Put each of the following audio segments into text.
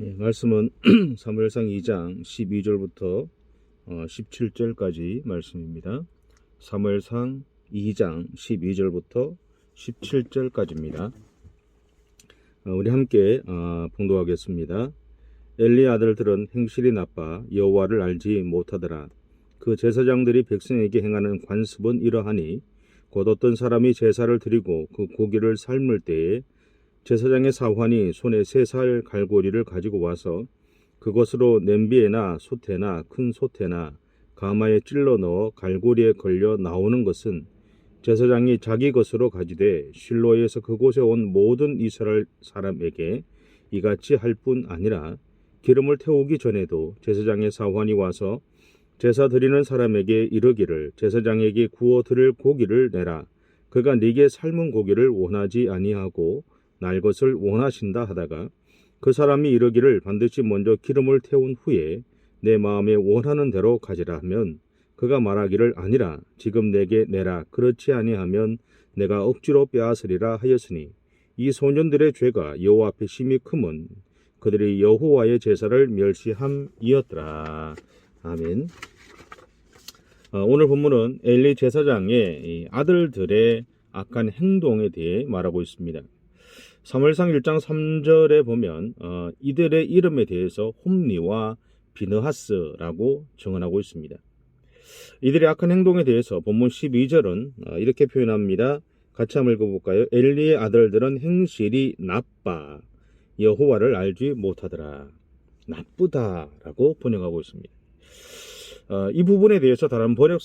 예, 말씀은 사무엘상 2장 12절부터 어, 17절까지 말씀입니다. 사무엘상 2장 12절부터 17절까지입니다. 어, 우리 함께 어, 봉독하겠습니다. 엘리 아들들은 행실이 나빠 여호와를 알지 못하더라. 그 제사장들이 백성에게 행하는 관습은 이러하니 곧 어떤 사람이 제사를 드리고 그 고기를 삶을 때에 제사장의 사환이 손에 세 살 갈고리를 가지고 와서 그것으로 냄비에나 솥에나 큰 솥에나 가마에 찔러 넣어 갈고리에 걸려 나오는 것은 제사장이 자기 것으로 가지되 실로에서 그곳에 온 모든 이스라엘 사람에게 이같이 할 뿐 아니라 기름을 태우기 전에도 제사장의 사환이 와서 제사 드리는 사람에게 이르기를 제사장에게 구워 드릴 고기를 내라. 그가 네게 삶은 고기를 원하지 아니하고 날 것을 원하신다 하다가 그 사람이 이르기를 반드시 먼저 기름을 태운 후에 내 마음에 원하는 대로 가지라 하면 그가 말하기를 아니라 지금 내게 내라 그렇지 아니하면 내가 억지로 빼앗으리라 하였으니 이 소년들의 죄가 여호와 앞에 심히 크면 그들이 여호와의 제사를 멸시함이었더라 아멘. 어, 오늘 본문은 엘리 제사장의 이 아들들의 악한 행동에 대해 말하고 있습니다. 사무엘상 1장 3절에 보면 어, 이들의 이름에 대해서 홈리와 비느하스라고 정언하고 있습니다. 이들의 악한 행동에 대해서 본문 12절은 어, 이렇게 표현합니다. 같이 한번 읽어볼까요? 엘리의 아들들은 행실이 나빠 여호와를 알지 못하더라. 나쁘다라고 번역하고 있습니다. 어, 이 부분에 대해서 다른 번역,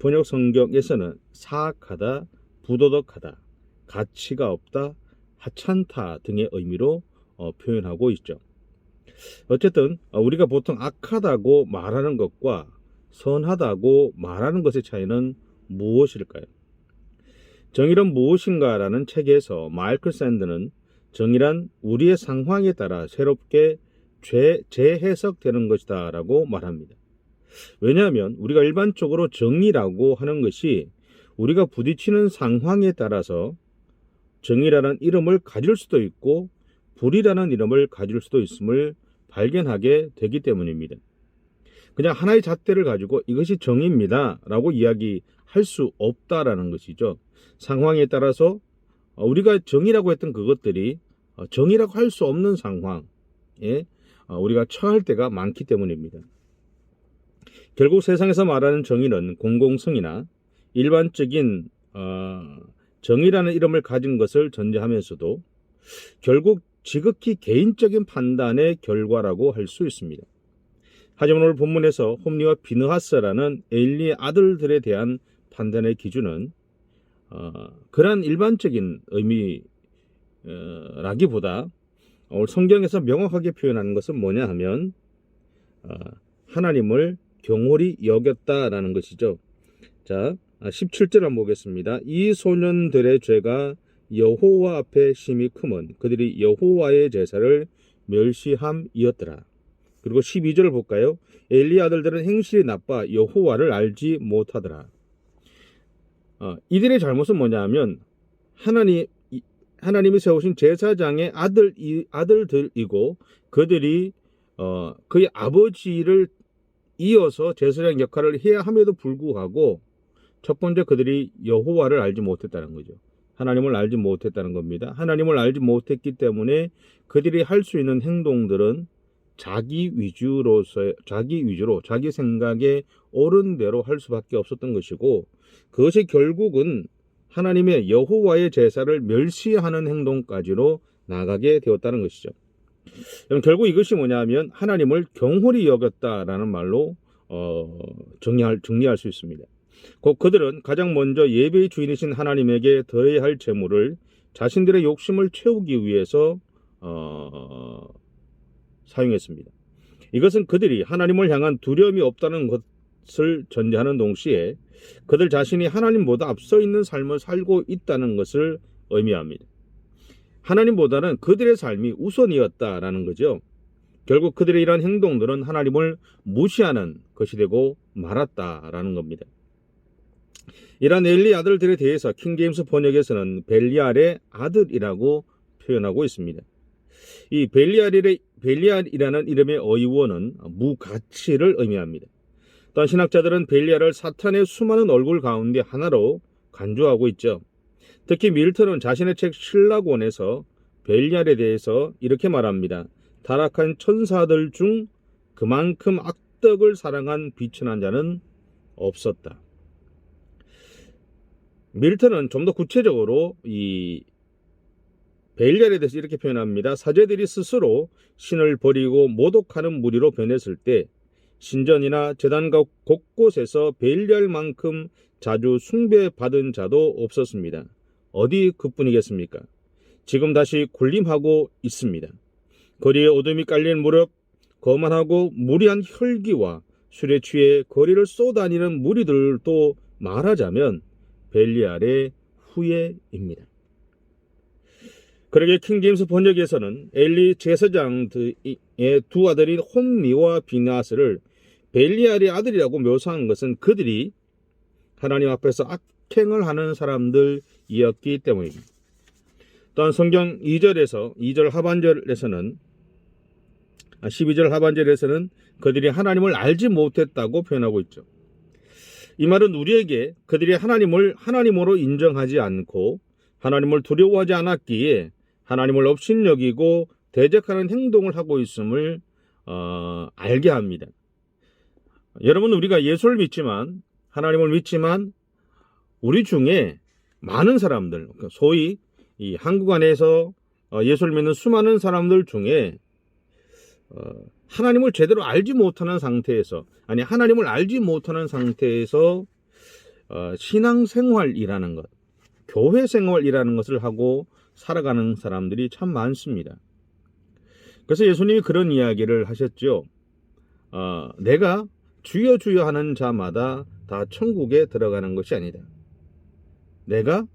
번역 성경에서는 사악하다, 부도덕하다, 가치가 없다, 하찮다 등의 의미로 어, 표현하고 있죠. 어쨌든 어, 우리가 보통 악하다고 말하는 것과 선하다고 말하는 것의 차이는 무엇일까요? 정의란 무엇인가라는 책에서 마이클 샌드는 정의란 우리의 상황에 따라 새롭게 재, 재해석되는 것이다 라고 말합니다. 왜냐하면 우리가 일반적으로 정의라고 하는 것이 우리가 부딪히는 상황에 따라서 정의라는 이름을 가질 수도 있고 불이라는 이름을 가질 수도 있음을 발견하게 되기 때문입니다. 그냥 하나의 잣대를 가지고 이것이 정의입니다 라고 이야기할 수 없다라는 것이죠. 상황에 따라서 우리가 정의라고 했던 그것들이 정의라고 할 수 없는 상황에 우리가 처할 때가 많기 때문입니다. 결국 세상에서 말하는 정의는 공공성이나 일반적인 어, 정의라는 이름을 가진 것을 전제하면서도 결국 지극히 개인적인 판단의 결과라고 할 수 있습니다. 하지만 오늘 본문에서 홈리와 비느하스라는 엘리의 아들들에 대한 판단의 기준은 어, 그러한 일반적인 의미라기보다 오늘 성경에서 명확하게 표현하는 것은 뭐냐 하면 어, 하나님을 경홀히 여겼다라는 것이죠. 자, 17절 한번 보겠습니다. 이 소년들의 죄가 여호와 앞에 심히 크면 그들이 여호와의 제사를 멸시함이었더라. 그리고 12절을 볼까요? 엘리 아들들은 행실이 나빠 여호와를 알지 못하더라. 어, 이들의 잘못은 뭐냐하면 하나님 하나님이 세우신 제사장의 아들 아들들이고 그들이 어, 그의 아버지를 이어서 제사장 역할을 해야 함에도 불구하고 첫 번째 그들이 여호와를 알지 못했다는 거죠. 하나님을 알지 못했다는 겁니다. 하나님을 알지 못했기 때문에 그들이 할 수 있는 행동들은 자기 위주로서 자기 위주로 자기 생각에 옳은 대로 할 수밖에 없었던 것이고 그것이 결국은 하나님의 여호와의 제사를 멸시하는 행동까지로 나가게 되었다는 것이죠. 결국 이것이 뭐냐면 하나님을 경홀히 여겼다라는 말로 어, 정리할 정리할 수 있습니다. 곧 그들은 가장 먼저 예배의 주인이신 하나님에게 드려야 할 재물을 자신들의 욕심을 채우기 위해서 어, 사용했습니다. 이것은 그들이 하나님을 향한 두려움이 없다는 것을 전제하는 동시에 그들 자신이 하나님보다 앞서 있는 삶을 살고 있다는 것을 의미합니다. 하나님보다는 그들의 삶이 우선이었다라는 거죠. 결국 그들의 이러한 행동들은 하나님을 무시하는 것이 되고 말았다라는 겁니다. 이러한 엘리 아들들에 대해서 킹제임스 번역에서는 벨리알의 아들이라고 표현하고 있습니다. 이 벨리알의, 벨리알이라는 이름의 어휘원은 무가치를 의미합니다. 또한 신학자들은 벨리알을 사탄의 수많은 얼굴 가운데 하나로 간주하고 있죠. 특히 밀턴은 자신의 책 신라권에서 벨리알에 대해서 이렇게 말합니다. 타락한 천사들 중 그만큼 악덕을 사랑한 비천한 자는 없었다. 밀턴은 좀 더 구체적으로 이 벨리알에 대해서 이렇게 표현합니다. 사제들이 스스로 신을 버리고 모독하는 무리로 변했을 때 신전이나 재단가 곳곳에서 벨리알만큼 자주 숭배받은 자도 없었습니다. 어디 그뿐이겠습니까? 지금 다시 군림하고 있습니다. 거리에 어둠이 깔린 무렵, 거만하고 무리한 혈기와 술에 취해 거리를 쏘다니는 무리들도 말하자면 벨리알의 후예입니다. 그러게 킹제임스 번역에서는 엘리 제사장의 두 아들인 홈리와 비나스를 벨리알의 아들이라고 묘사한 것은 그들이 하나님 앞에서 악행을 하는 사람들이었기 때문입니다. 또한 성경 2절에서 2절 하반절에서는 12절 하반절에서는 그들이 하나님을 알지 못했다고 표현하고 있죠. 이 말은 우리에게 그들이 하나님을 하나님으로 인정하지 않고 하나님을 두려워하지 않았기에 하나님을 업신여기고 대적하는 행동을 하고 있음을 어, 알게 합니다. 여러분 우리가 예수를 믿지만 하나님을 믿지만 우리 중에 많은 사람들 그러니까 소위 이 한국 안에서 어, 예수를 믿는 수많은 사람들 중에 어, 하나님을 제대로 알지 못하는 상태에서 아니 하나님을 알지 못하는 상태에서 어, 신앙생활이라는 것, 교회 생활이라는 것을 하고 살아가는 사람들이 참 많습니다. 그래서 예수님이 그런 이야기를 하셨죠. 어, 내가 주여 주여 하는 자마다 다 천국에 들어가는 것이 아니다. 내가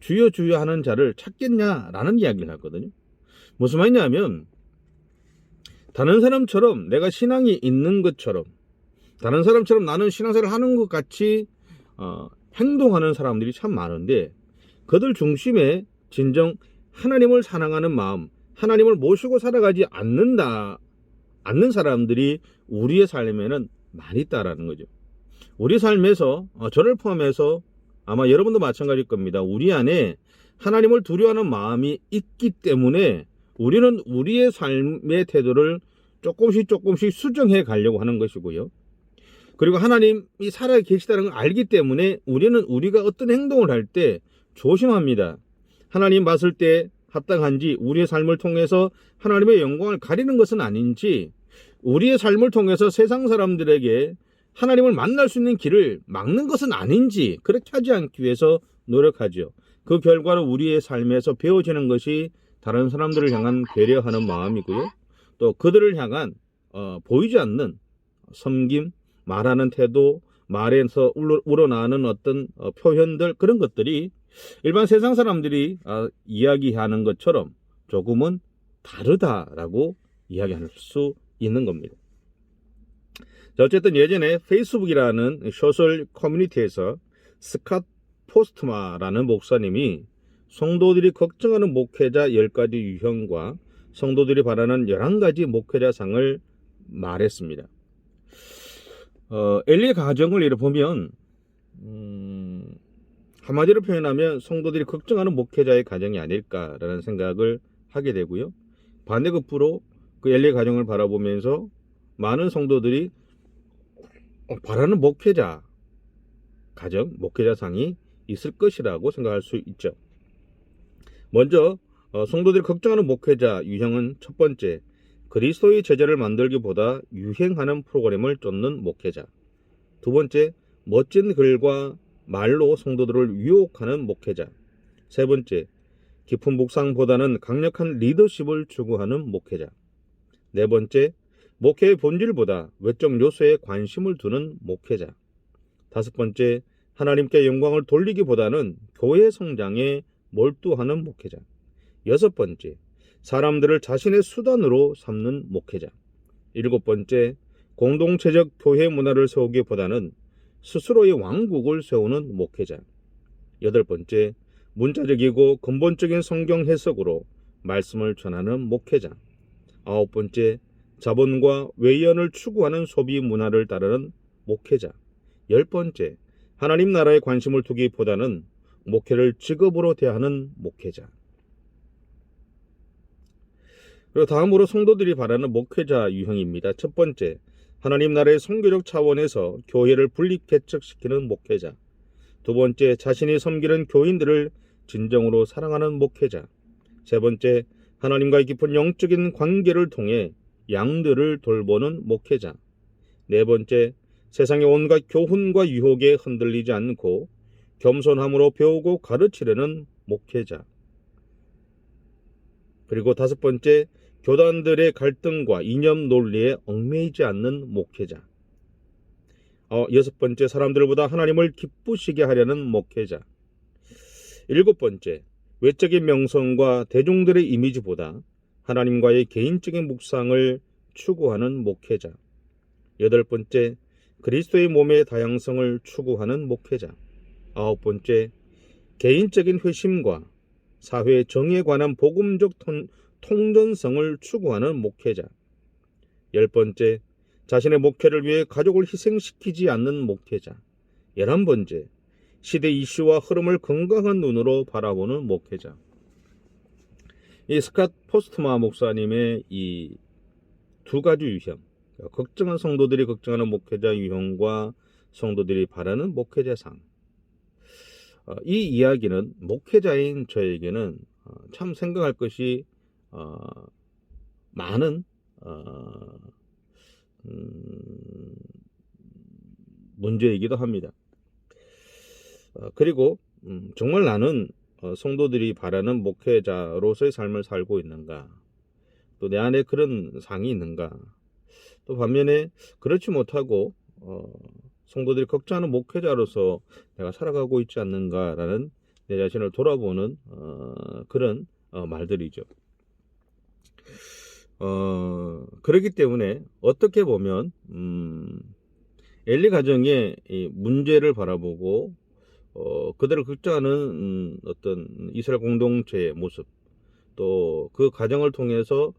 주여 주여 하는 자를 찾겠냐라는 이야기를 하거든요. 무슨 말이냐면 다른 사람처럼 내가 신앙이 있는 것처럼 다른 사람처럼 나는 신앙생활을 하는 것 같이 어, 행동하는 사람들이 참 많은데 그들 중심에 진정 하나님을 사랑하는 마음, 하나님을 모시고 살아가지 않는다, 않는 사람들이 우리의 삶에는 많이 있다라는 거죠. 우리 삶에서 어, 저를 포함해서 아마 여러분도 마찬가지일 겁니다. 우리 안에 하나님을 두려워하는 마음이 있기 때문에 우리는 우리의 삶의 태도를 조금씩 조금씩 수정해 가려고 하는 것이고요. 그리고 하나님이 살아 계시다는 걸 알기 때문에 우리는 우리가 어떤 행동을 할 때 조심합니다. 하나님 봤을 때 합당한지 우리의 삶을 통해서 하나님의 영광을 가리는 것은 아닌지 우리의 삶을 통해서 세상 사람들에게 하나님을 만날 수 있는 길을 막는 것은 아닌지 그렇게 하지 않기 위해서 노력하죠. 그 결과로 우리의 삶에서 배워지는 것이 다른 사람들을 향한 배려하는 마음이고요. 또 그들을 향한 어, 보이지 않는 섬김, 말하는 태도, 말에서 우러, 우러나는 어떤 어, 표현들 그런 것들이 일반 세상 사람들이 어, 이야기하는 것처럼 조금은 다르다라고 이야기할 수 있는 겁니다. 자, 어쨌든 예전에 페이스북이라는 소셜 커뮤니티에서 스캇 포스트마라는 목사님이 성도들이 걱정하는 목회자 10가지 유형과 성도들이 바라는 11가지 목회자상을 말했습니다. 어, 엘리의 가정을 이렇게 보면 음, 한마디로 표현하면 성도들이 걱정하는 목회자의 가정이 아닐까라는 생각을 하게 되고요. 반대급부로 그 엘리의 가정을 바라보면서 많은 성도들이 어, 바라는 목회자 가정, 목회자상이 있을 것이라고 생각할 수 있죠. 먼저 어, 성도들이 걱정하는 목회자 유형은 첫 번째 그리스도의 제자를 만들기보다 유행하는 프로그램을 쫓는 목회자. 두 번째 멋진 글과 말로 성도들을 유혹하는 목회자. 세 번째 깊은 묵상보다는 강력한 리더십을 추구하는 목회자. 네 번째 목회의 본질보다 외적 요소에 관심을 두는 목회자. 다섯 번째, 하나님께 영광을 돌리기보다는 교회 성장에 몰두하는 목회자. 여섯 번째, 사람들을 자신의 수단으로 삼는 목회자. 일곱 번째, 공동체적 교회 문화를 세우기보다는 스스로의 왕국을 세우는 목회자. 여덟 번째, 문자적이고 근본적인 성경 해석으로 말씀을 전하는 목회자. 아홉 번째, 자본과 외연을 추구하는 소비 문화를 따르는 목회자. 열 번째, 하나님 나라에 관심을 두기보다는 목회를 직업으로 대하는 목회자. 그리고 다음으로 성도들이 바라는 목회자 유형입니다. 첫 번째, 하나님 나라의 선교적 차원에서 교회를 분립 개척시키는 목회자. 두 번째, 자신이 섬기는 교인들을 진정으로 사랑하는 목회자. 세 번째, 하나님과의 깊은 영적인 관계를 통해 양들을 돌보는 목회자. 네 번째, 세상의 온갖 교훈과 유혹에 흔들리지 않고 겸손함으로 배우고 가르치려는 목회자. 그리고 다섯 번째, 교단들의 갈등과 이념 논리에 얽매이지 않는 목회자. 어, 여섯 번째, 사람들보다 하나님을 기쁘시게 하려는 목회자. 일곱 번째, 외적인 명성과 대중들의 이미지보다 하나님과의 개인적인 묵상을 추구하는 목회자. 여덟 번째, 그리스도의 몸의 다양성을 추구하는 목회자. 아홉 번째, 개인적인 회심과 사회 정의에 관한 복음적 통, 통전성을 추구하는 목회자. 열 번째, 자신의 목회를 위해 가족을 희생시키지 않는 목회자. 열한 번째, 시대 이슈와 흐름을 건강한 눈으로 바라보는 목회자. 이 스캇 포스트마 목사님의 이 두 가지 유형, 걱정한 성도들이 걱정하는 목회자 유형과 성도들이 바라는 목회자상. 어, 이 이야기는 목회자인 저에게는 어, 참 생각할 것이 어, 많은 어, 음, 문제이기도 합니다. 어, 그리고 음, 정말 나는 어, 성도들이 바라는 목회자로서의 삶을 살고 있는가? 또 내 안에 그런 상이 있는가? 또 반면에 그렇지 못하고 어, 성도들이 걱정하는 목회자로서 내가 살아가고 있지 않는가라는 내 자신을 돌아보는 어, 그런 어, 말들이죠. 어, 그렇기 때문에 어떻게 보면 음, 엘리 가정의 이 문제를 바라보고 어, 그들을 걱정하는 음, 어떤 이스라엘 공동체의 모습 또그 과정을 통해서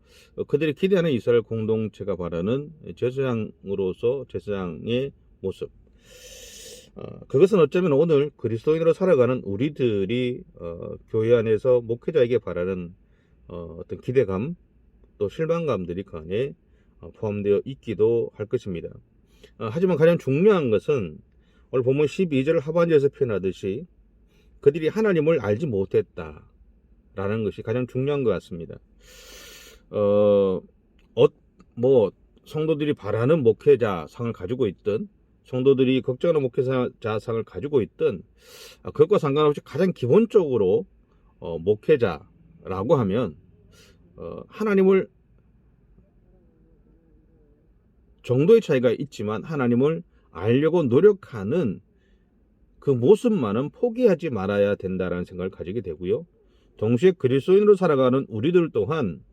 그들이 기대하는 이스라엘 공동체가 바라는 제사장으로서 제사장의 모습 어, 그것은 어쩌면 오늘 그리스도인으로 살아가는 우리들이 어, 교회 안에서 목회자에게 바라는 어, 어떤 기대감 또 실망감들이 그 안에 어, 포함되어 있기도 할 것입니다. 어, 하지만 가장 중요한 것은 오늘 본문 12절 하반절에서 표현하듯이 그들이 하나님을 알지 못했다 라는 것이 가장 중요한 것 같습니다. 어, 어, 뭐 성도들이 바라는 목회자 상을 가지고 있든 성도들이 걱정하는 목회자 상을 가지고 있든 아, 그것과 상관없이 가장 기본적으로 어, 목회자라고 하면 어, 하나님을 정도의 차이가 있지만 하나님을 알려고 노력하는 그 모습만은 포기하지 말아야 된다라는 생각을 가지게 되고요. 동시에 그리스도인으로 살아가는 우리들 또한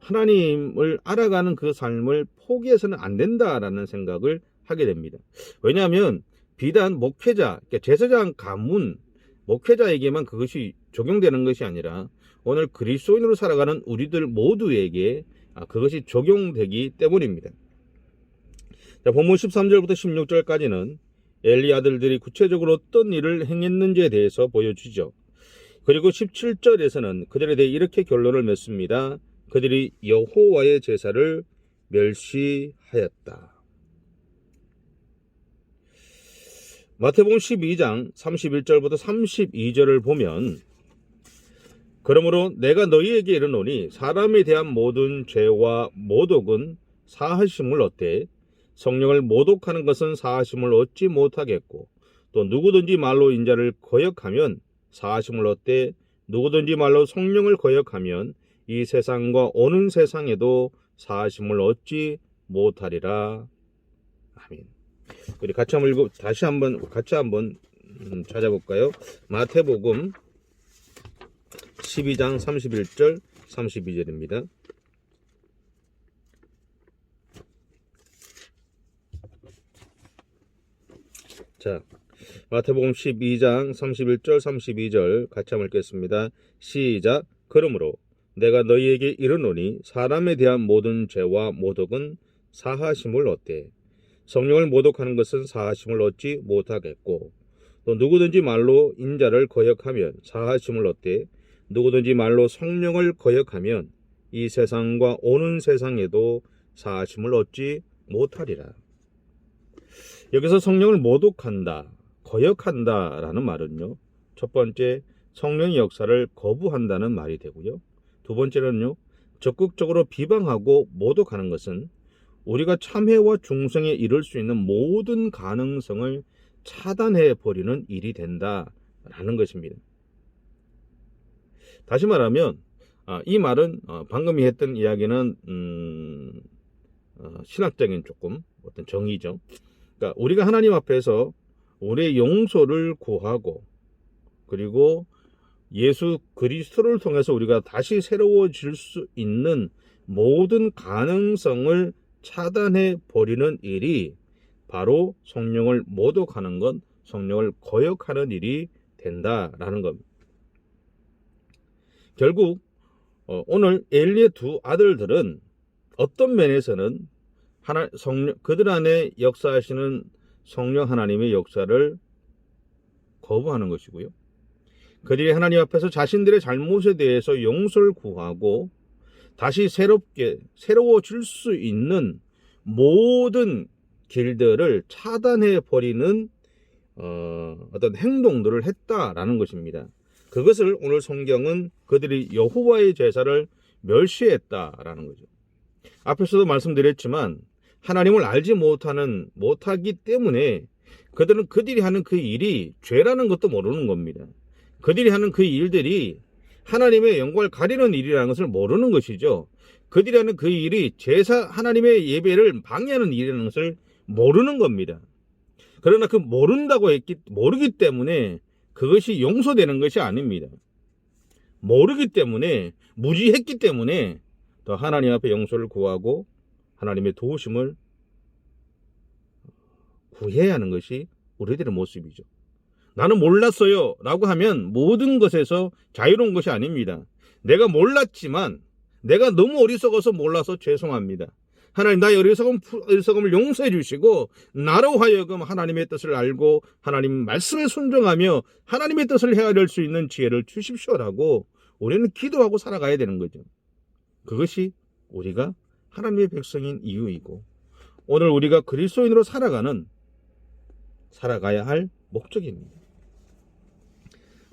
하나님을 알아가는 그 삶을 포기해서는 안 된다라는 생각을 하게 됩니다. 왜냐하면 비단 목회자, 그러니까 제사장 가문, 목회자에게만 그것이 적용되는 것이 아니라 오늘 그리스도인으로 살아가는 우리들 모두에게 아, 그것이 적용되기 때문입니다. 자, 본문 13절부터 16절까지는 엘리 아들들이 구체적으로 어떤 일을 행했는지에 대해서 보여주죠. 그리고 17절에서는 그들에 대해 이렇게 결론을 맺습니다. 그들이 여호와의 제사를 멸시하였다. 마태복음 12장 31절부터 32절을 보면 그러므로 내가 너희에게 이르노니 사람에 대한 모든 죄와 모독은 사하심을 얻되 성령을 모독하는 것은 사하심을 얻지 못하겠고 또 누구든지 말로 인자를 거역하면 사하심을 얻되 누구든지 말로 성령을 거역하면 이 세상과 오는 세상에도 사하심을 얻지 못하리라. 아멘. 우리 같이 한번 읽어 다시 한번 같이 한번 음, 찾아볼까요? 마태복음 12장 31절 32절입니다. 자, 마태복음 12장 31절 32절 같이 한번 읽겠습니다. 시작. 그러므로 내가 너희에게 이르노니 사람에 대한 모든 죄와 모독은 사하심을 얻되 성령을 모독하는 것은 사하심을 얻지 못하겠고 또 누구든지 말로 인자를 거역하면 사하심을 얻되 누구든지 말로 성령을 거역하면 이 세상과 오는 세상에도 사하심을 얻지 못하리라. 여기서 성령을 모독한다, 거역한다라는 말은요. 첫 번째 성령의 역사를 거부한다는 말이 되고요. 두 번째는요. 적극적으로 비방하고 모독하는 것은 우리가 참회와 중생에 이를 수 있는 모든 가능성을 차단해 버리는 일이 된다라는 것입니다. 다시 말하면 아, 이 말은 어, 방금 했던 이야기는 음, 어, 신학적인 조금 어떤 정의죠. 그러니까 우리가 하나님 앞에서 우리의 용서를 구하고 그리고 예수 그리스도를 통해서 우리가 다시 새로워질 수 있는 모든 가능성을 차단해 버리는 일이 바로 성령을 모독하는 것, 성령을 거역하는 일이 된다라는 겁니다. 결국 어, 오늘 엘리의 두 아들들은 어떤 면에서는 하나 성령 그들 안에 역사하시는 성령 하나님의 역사를 거부하는 것이고요. 그들이 하나님 앞에서 자신들의 잘못에 대해서 용서를 구하고 다시 새롭게 새로워질 수 있는 모든 길들을 차단해 버리는 어, 어떤 행동들을 했다라는 것입니다. 그것을 오늘 성경은 그들이 여호와의 제사를 멸시했다라는 거죠. 앞에서도 말씀드렸지만 하나님을 알지 못하는 못하기 때문에 그들은 그들이 하는 그 일이 죄라는 것도 모르는 겁니다. 그들이 하는 그 일들이 하나님의 영광을 가리는 일이라는 것을 모르는 것이죠. 그들이 하는 그 일이 제사 하나님의 예배를 방해하는 일이라는 것을 모르는 겁니다. 그러나 그 모른다고 했기 모르기 때문에 그것이 용서되는 것이 아닙니다. 모르기 때문에 무지했기 때문에 더 하나님 앞에 용서를 구하고 하나님의 도우심을 구해야 하는 것이 우리들의 모습이죠. 나는 몰랐어요. 라고 하면 모든 것에서 자유로운 것이 아닙니다. 내가 몰랐지만 내가 너무 어리석어서 몰라서 죄송합니다. 하나님 나의 어리석음, 어리석음을 용서해 주시고 나로 하여금 하나님의 뜻을 알고 하나님 말씀에 순종하며 하나님의 뜻을 헤아릴 수 있는 지혜를 주십시오라고 우리는 기도하고 살아가야 되는 거죠. 그것이 우리가 하나님의 백성인 이유이고 오늘 우리가 그리스도인으로 살아가는 살아가야 할 목적입니다.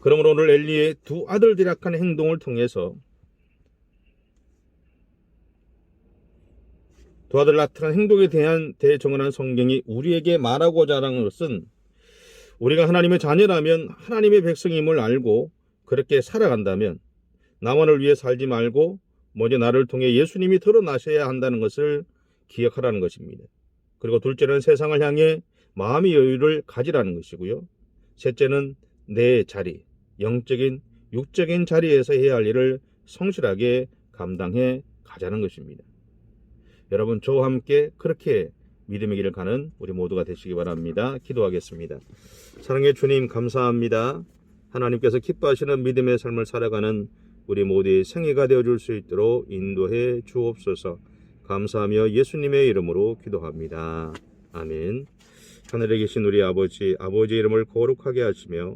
그러므로 오늘 엘리의 두 아들들이 악한 행동을 통해서 두 아들 나타난 행동에 대한 대정언한 성경이 우리에게 말하고자 하는 것은 우리가 하나님의 자녀라면 하나님의 백성임을 알고 그렇게 살아간다면 나만을 위해 살지 말고 먼저 나를 통해 예수님이 드러나셔야 한다는 것을 기억하라는 것입니다. 그리고 둘째는 세상을 향해 마음의 여유를 가지라는 것이고요. 셋째는 내 자리, 영적인, 육적인 자리에서 해야 할 일을 성실하게 감당해 가자는 것입니다. 여러분 저와 함께 그렇게 믿음의 길을 가는 우리 모두가 되시기 바랍니다. 기도하겠습니다. 사랑의 주님 감사합니다. 하나님께서 기뻐하시는 믿음의 삶을 살아가는 우리 모두의 생애가 되어줄 수 있도록 인도해 주옵소서. 감사하며 예수님의 이름으로 기도합니다. 아멘. 하늘에 계신 우리 아버지, 아버지의 이름을 거룩하게 하시며